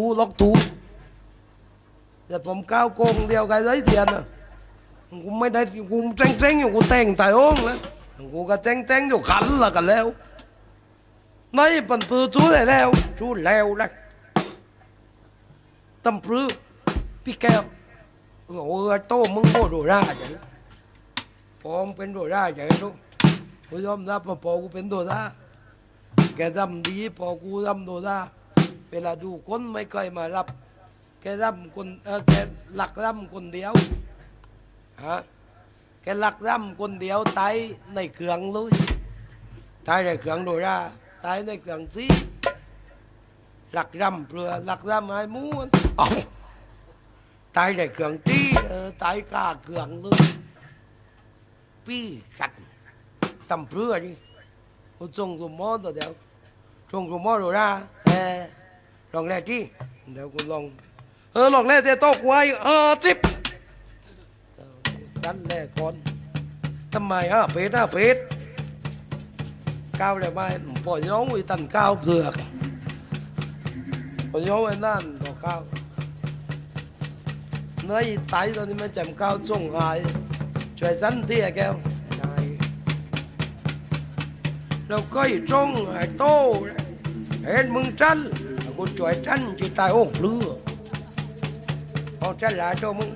ตูล็อกตูแต่ผมก้าวโกงเดียวกันเลยเทียนอะกูไม่ได้กูเจ้งเจ้งๆอยู่กูแต่งตายโอ่งแล้วกูก็เจ้งเจ้งๆอยู่ขันละกันแล้วในปันปือจู้ได้แล้วจู้แล้วนะตำปรือพี่แก้วโอ้โหโตมึงโง่โดราจังพอมเป็นโดราจังลูกกูยอมรับว่าพอกูเป็นโดราแกทำดีพอกูทำโดรา เวลาดูคนไม่เคยมารับแกรำคนเออแกหลักรำคนเดียวฮะแกหลักรำคนเดียวตายในเครื่องเลยตายในเครื่องโดราตายในเครื่องซีหลักรำเปลือหลักรำไอ้หมูนเอาตายในเครื่องตีเออตายกาเครื่องเลยปี้กันตำเปลือนี่กูจงสมมตัวเดียวจงสมมอโดราเออ ลองแรกที่เดี๋ยวกูลองเออลอกแร่เตะโต๊ะไว้เออจิบสั้นแน่ก่อนทำไมฮะเพชรฮะเพชรก้าวได้ไหมปล่อยย้องไว้ตันก้าวเผือกปล่อยย้องไว้นั่นต่อก้าวเนื้ออีไตตอนนี้มันจำก้าวจงหายช่วยสั้นเที่ไอ้แก้วได้เราก็อีจงไอ้โตเห็นมึงจัน กูจ่อยจันที่ตใจโอ้เปลือพอาจันหลายโจมึง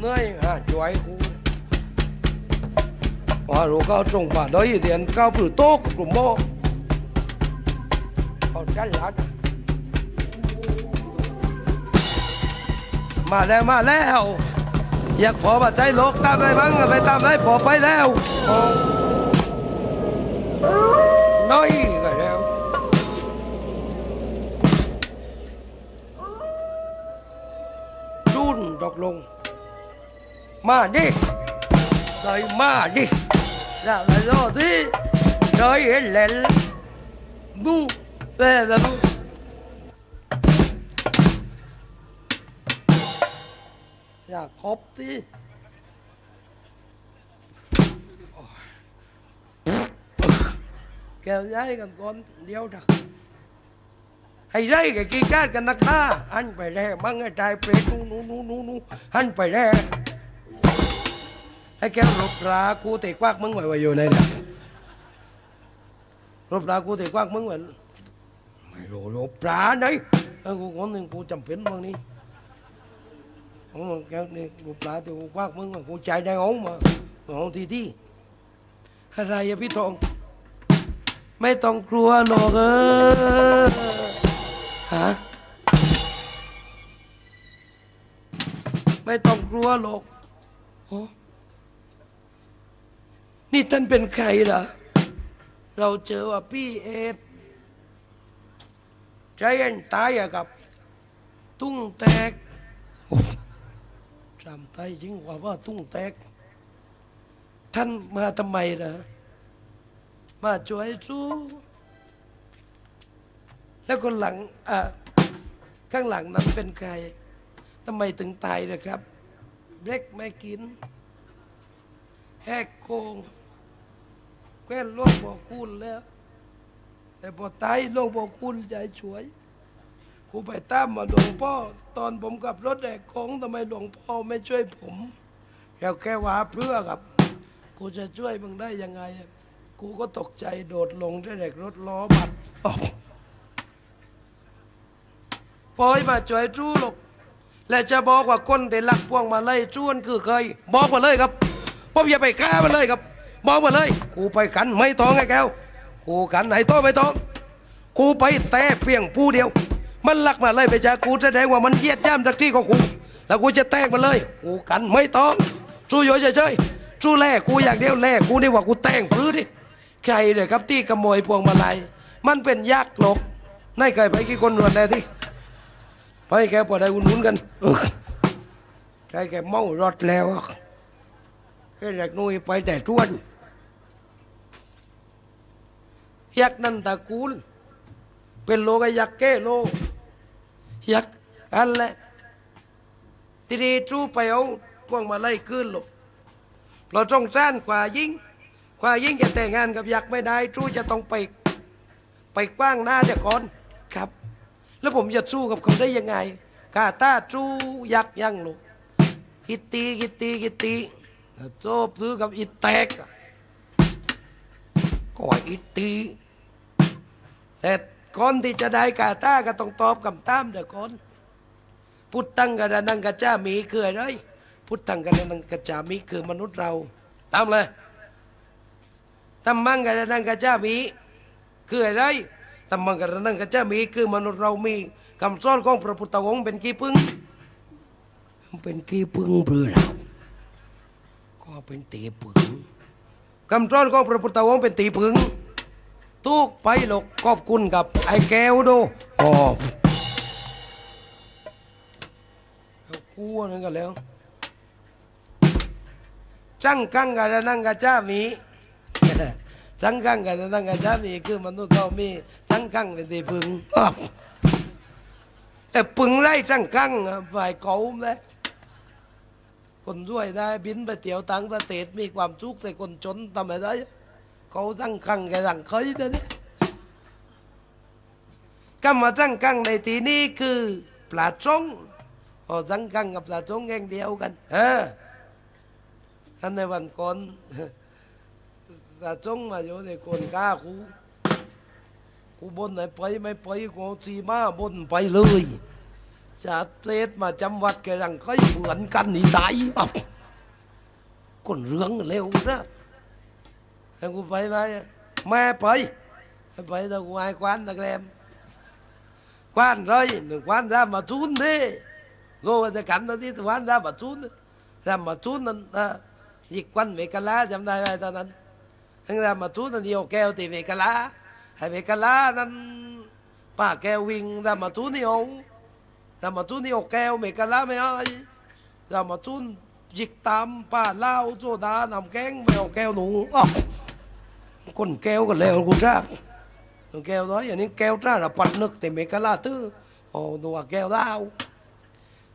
เนื่อยหาจ่อยกูว่ารู้เขารงป่าด้อยเดียนเขาปลือโต๊ะกลุ่มโมพอาจันหลายมาแล้วมาแล้ว อยากขอบัตรใจโลกตามได้บ้างไปตามได้พอไปแล้วน้อยก็ แล้วรุ่นดอกลง มาดิเลยมาดิ là là do thế trời ơi lẹn bu về là bu อย่าครบที่แกวย้ายกันก่อนเดียวดัก ให้ได้กับกีการกันนักหนาหันไปแล้มั่งไอ้ใจเปรตนู่นนู่นนู่นนู่นนู่นหันไปแล้ให้แกรบรากูเตะกวักมึงไว้ไว้อยู่ไหนเนี่ยรบรากูเตะกวักมึงไหวไม่รู้รบราไหนเออกูคนหนึ่งกูจำเป็นบางนี้ของมึงแกนี่รบราเตะกูกวักมึงกูใจได้องมาของทีที่อะไรอะพี่ทองไม่ต้องกลัวหรอกเออ ฮะ ไม่ต้องกลัวหรอกโอ้นี่ท่านเป็นใครล่ะ เราเจอว่าพี่เอ็ดใจเย็นตายอะกับ ตุ้งแตกจำไทยจริงกว่าว่าตุ้งแตก ท่านมาทำไมล่ะ มาช่วยสู้ แล้วคนหลังข้างหลังนั้นเป็นใครทำไมถึงตายนะครับเบรกไม่กิน แหกโกงแคว้นโลกบอกคุณแล้ว แต่พอตายโลกบอกคุณใจช่วยกูไปตามมาหลวงพ่อ ตอนผมกับรถแหกโค้งทำไมหลวงพ่อไม่ช่วยผมแล้วแค่ว่าเพื่อครับกูจะช่วยมึงได้ยังไงกูก็ตกใจโดดลงได้เด็กรถล้อบัดออก ปล่อยมาช่วยจู้ลูกและจะบอกว่าคนที่ลักพวงมาเลยจวนคือเคย บอกมาเลยครับผมอย่าไปฆ่ามันเลยครับ บอกมาเลยกูไปกันไม่ต้องไอ้แก้วกูกันไหนต้องไม่ต้องกูไปแต่เพียงผู้เดียว มันลักมาเลยไปจากกูแสดงว่ามันเยียดย่ำทักที่ของกูแล้วกูจะแตกมันเลยกูกันไม่ต้องสู้อยเฉยๆสู้แลกูอย่างเดียวแลกูนี่ว่ากูแต่งพื้นดิใครเนี่ยครับที่ขโมยพวงมาลัยมันเป็นยักหลกนายเคยไปกี่คนรวนแน่ที่ ไปแกพอได้อุ่นๆกันเออใจแกเมารถแล้วอะแค่อยากนุยไปแต่ทวนยักษ์นันตะกูล เป็นโลกยักษ์แก้โลยักษ์อันแหละทีนี้จูไปเอาพวงมาไล่ขึ้นหลบเราต้องสร้างกว่ายิ่งกว่ายิ่งจะแต่งงานกับยักษ์ไม่ได้จูจะต้องไป ไปกว้างหน้าเดี๋ยวก่อนครับ แล้วผมจะสู้กับเขาได้ยังไงกาตาจู้ยักยั่งลูกกิตตีกิตตีกิตตีโจบซื้อกับอิแตกอะก็อิตตีแต่ก่อนที่จะได้กาตาก็ต้องตอบคำตามเดี๋ยวก่อนพุทธังกระนังกระจ้ามีคืออะไรพุทธังกระนังกระจ้ามีคือมนุษย์เราตามเลยธรรมังกระนังกระจ้ามีคืออะไร ธรรมังกระนังกระจ้ามีคือมนุษย์เรามีคำสอนของพระพุทธองค์เป็นกี่พึ่งเป็นกี่พึ่งเพื่อเราก็เป็นตีผึ่งคำสอนของพระพุทธองค์เป็นตีผึ่งทุกไปหลกขอบคุณกับไอ้แก้วดูอ๋อเอากู้นั่นกันแล้วจังกังกันนั่งกับจ้ามีจังกังกันนั่งกับจ้ามีคือมนุษย์เรามี งกังเป็นตีผึงแต่ปึงไล่จังกังฝ่ายเขาเลยคนรวยได้บินไปเที่ยวต่างประเทศมีความสุกข์แต่คนจนทำไมได้ เขาตั้งคังแกตั้งเคยเด้อเนี่ยกำมาตั้งคังในที่นี้คือปลาจงพอตั้งคังกับปลาจงแกงเดียวกันเออท่านในวันก่อนปลาจงมาอยู่ในคนกล้ากู กูบนไหนไปไม่ไปกูเอาสีมาบนไปเลยจะเทศมาจำวัดแกรังค่อยเหมือนกันนี่ตายอะคนเรื่องเร็วนะให้กูไปไหมแม่ไปให้ไปแต่กูให้ควันตะแกรมควันเลยหนึ่งควัน ra mà trốn đi ngô จะกันตอนนี้ควัน ra mà trốn ra mà trốn นั่นเออยิกควันเมกะลาจำได้ไหมตอนนั้นทั้ง ra mà trốn นั่นเดียวแก้วตีเมกะลา ให้ไปกะลานั้นป้าแกวิ่งดามาตุนี่อาดามาตุนี่อาแก้วเมกะลาไม่เอาดามาตุนยิกตามป้าเล่าโจดานำแกงไม่เอาแก้วหนูคนแก้วกันแล้วกูทราบแก้วน้อยอย่างนี้แก้วจ้าปัดนึกแต่เมกะลาตื้อโอ้ดูว่าแก้วเล่า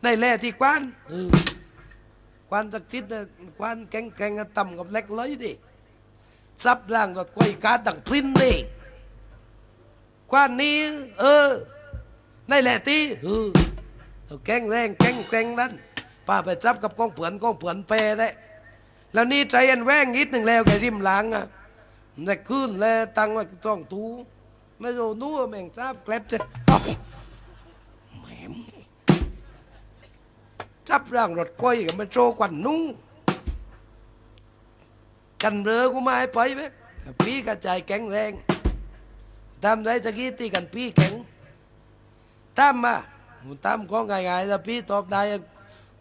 ในแร่ที่กวานกวานสักชิดกวานแกงแกงต่ำกับเล็กเลยดิซับล่างกัดไกวการดังพริ้นดิ chắc chít quan canh canh tầm gặp lách lấy đi sắp làng rồi quay cá đằng pin đi quan ni ơ này lẹ tí ừ Rồi canh lên canh canh lên ป้าไปจับกับกองเปือนกองเปือนเปได้แล้วนี่ใจอันแว่งนิดหนึ่งแล้วแกริมหลังอะแต่ขึ้นแล้วตั้งไว้จ้องตูไม่รู้นู้แม่งทราบเกล็ดจ้ะแหมจับร่างรถก้อยกับมันโชว์กวันนู้กันเรือกูมาให้ไปไหมพี่กระจายแข็งแรง ทำได้ตะกี้ตีกันพี่แข็งตามมาผมตามของง่ายๆถ้าพี่ตอบได้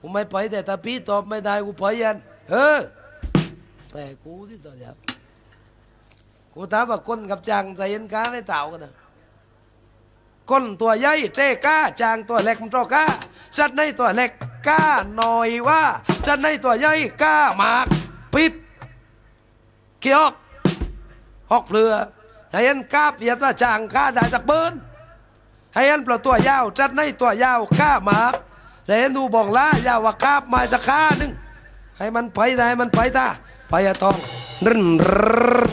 กูไม่ไปแต่ถ้าพี่ตอบไม่ได้กูไปยันเออแปลกูที่ตัวเดียวกูถามว่าคนกับจางใจเย็นก้าในเต่ากันนะคนตัวใหญ่เจ้ก้าจางตัวเล็กมันโตก้าชัดในตัวเล็กก้าหน่อยว่าชัดในตัวใหญ่ก้าหมากปิดเกี่ยวหอกเปลือ ให้ยันก้าเปียดว่าจางก้าได้จากเบิ้นให้ยันเปลาตัวยาวชัดในตัวยาวก้าหมากแต่หนูบอกละอย่าวว่ากราบมาจะฆ่าหนึ่งให้มันไปได้ให้มันไปตาไปอะทองรึนรึน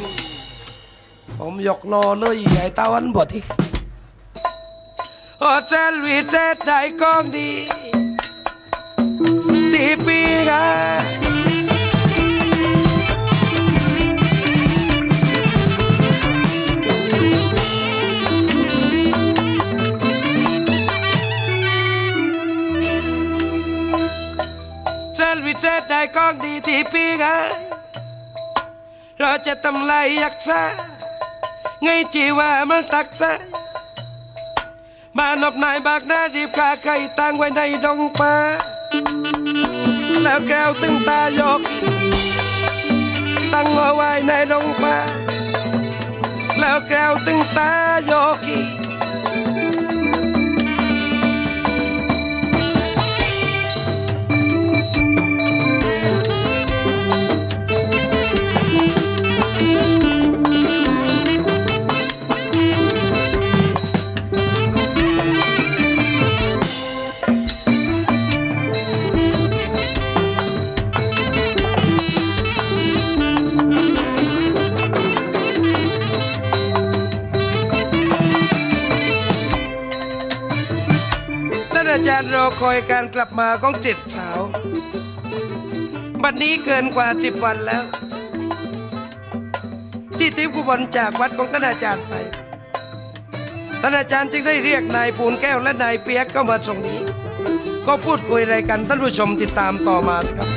ผมยกโลเลยไอ้ตาวันบดที่โอเซลวีเจตได้กองดีตีปี องดีที่ปีกาเราจะทำลายยักษ์ซะไงจีว่ามันตักซะมานบนา คอยการกลับมาของเจิตสาวบัดนี้เกินกว่าสิบวันแล้ว ที่ทิพย์กุบลจากวัดของท่านอาจารย์ไปท่านอาจารย์จึงได้เรียกนายปูนแก้วและนายเปียกเข้ามาตรงนี้ ก็พูดคุยอะไรกันท่านผู้ชมติดตามต่อมาครับ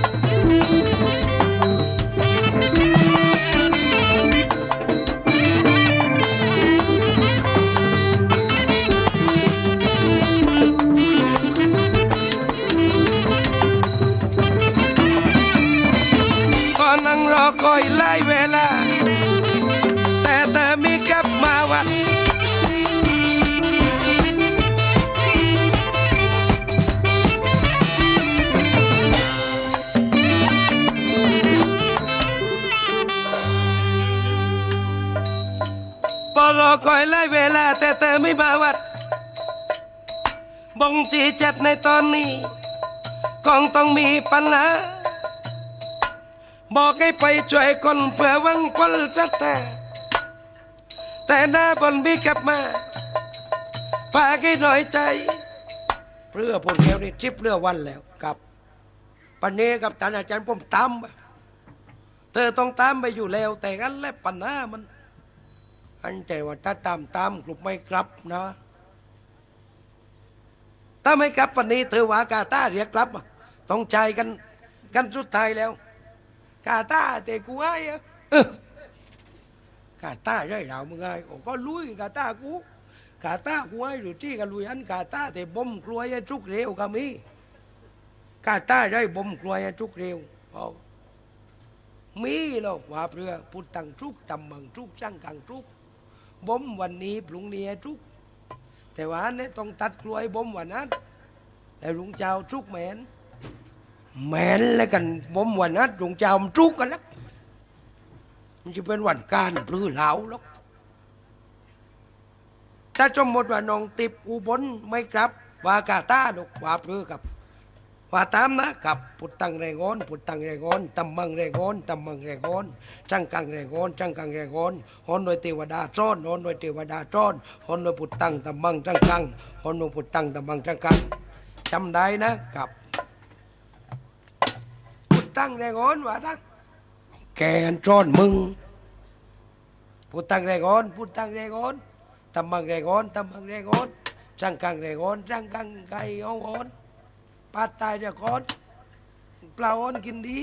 คอยไล่เวลา แต่เธอไม่มาวัดบงจีจัดในตอนนี้คงต้องมีปัญหาบอกให้ไปช่วยคนเพื่อวังผลสักแต่แต่หน้าบนบีกลับมาพาให้หน่อยใจ เพื่อพวกเดียวนี่ทิพเรือวันแล้วกับปันนี้กับท่านอาจารย์ผมตามเธอต้องตามไปอยู่แล้ว แต่กันและปัญหามัน อันใจว่าถ้าตามตามกลุ่มไม่กลับนะ ถ้าไม่กลับวันนี้เธอว่ากาตาเรียกกลับ ต้องใจกันกันสุดท้ายแล้ว กาตาแต่กูไอ้กาตาใช่เรามึงไงโอ้ก็ลุยกาตากูกาตากูไอ้หรือที่กันลุยอันกาตาแต่บ่มกลัวยจุกเร็วก็มีกาตาได้บ่มกลัวยจุกเร็วเอามีหรอกว่าเพื่อพุทธังทุกตำมังทุกช่างกังทุก บ่มวันนี้พรุ่งนี้ทุก แต่ว่าอันนี้ต้องตัดกล้วยบ่มวันนั้นแต่ลุงเจ้าทุกแมนแมนแล้วกันบ่มวันนั้นลุงเจ้ามันทุกกันแล้วมันจะเป็นวันการปลือเหลาหรอกถ้าสมมติว่าน้องติบอุบลไม่กลับ ว่ากาตาดอกว่าปลื้อกับ ว่าตามนะกับปุตตังแรงอนปุตตังแรงอนตำมังแรงอนตำมังแรงอนจังกังแรงอนจังกังแรงอนฮอนโดยเทวดาจ้อนฮอนโดยเทวดาจ้อนฮอนโดยปุตตังตำมังจังกังฮอนโดยปุตตังตำมังจังกังจำได้นะกับปุตตังแรงอนว่าตั้งแกนจ้อนมึงปุตตังแรงอนปุตตังแรงอนตำมังแรงอนตำมังแรงอนจังกังแรงอนจังกังไก่อ้อน ปาดตายเดี๋ยวก่อนปลาอ้อนกินดี